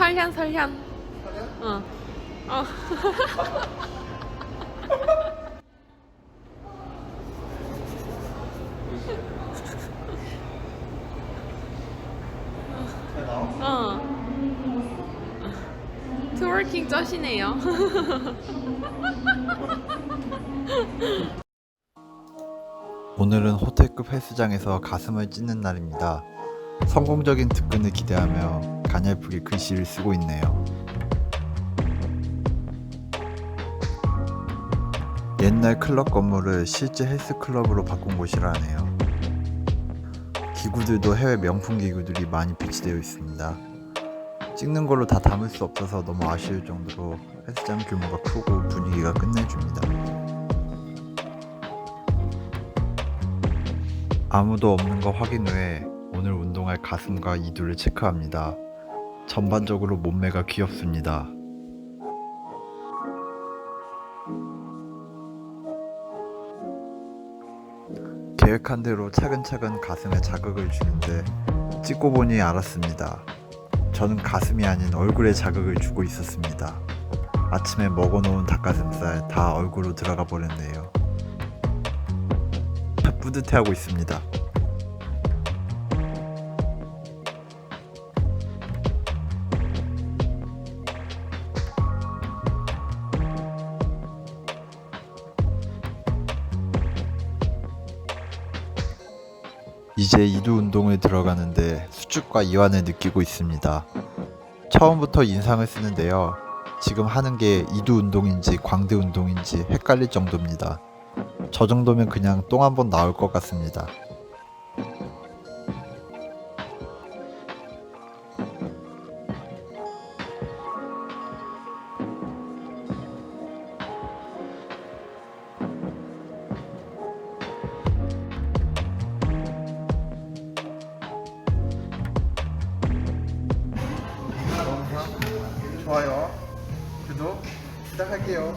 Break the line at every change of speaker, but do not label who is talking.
설현 설현. 어. 어. 어. 트월킹 쩌시네요.
오늘은 호텔급 헬스장에서 가슴을 찢는 날입니다. 성공적인 특근을 기대하며 가냘프게 글씨를 쓰고 있네요. 옛날 클럽 건물을 실제 헬스클럽으로 바꾼 곳이라네요. 기구들도 해외 명품 기구들이 많이 배치되어 있습니다. 찍는 걸로 다 담을 수 없어서 너무 아쉬울 정도로 헬스장 규모가 크고 분위기가 끝내줍니다. 아무도 없는 거 확인 후에 오늘 운동할 가슴과 이두를 체크합니다. 전반적으로 몸매가 귀엽습니다. 계획한 대로 차근차근 가슴에 자극을 주는데 찍고 보니 알았습니다. 저는 가슴이 아닌 얼굴에 자극을 주고 있었습니다. 아침에 먹어놓은 닭가슴살 다 얼굴로 들어가 버렸네요. 뿌듯해하고 있습니다. 이제 이두 운동에 들어가는데 수축과 이완을 느끼고 있습니다. 처음부터 인상을 쓰는데요. 지금 하는 게 이두 운동인지 광대 운동인지 헷갈릴 정도입니다. 저 정도면 그냥 똥 한 번 나올 것 같습니다. 좋아요, 구독 시작할게요.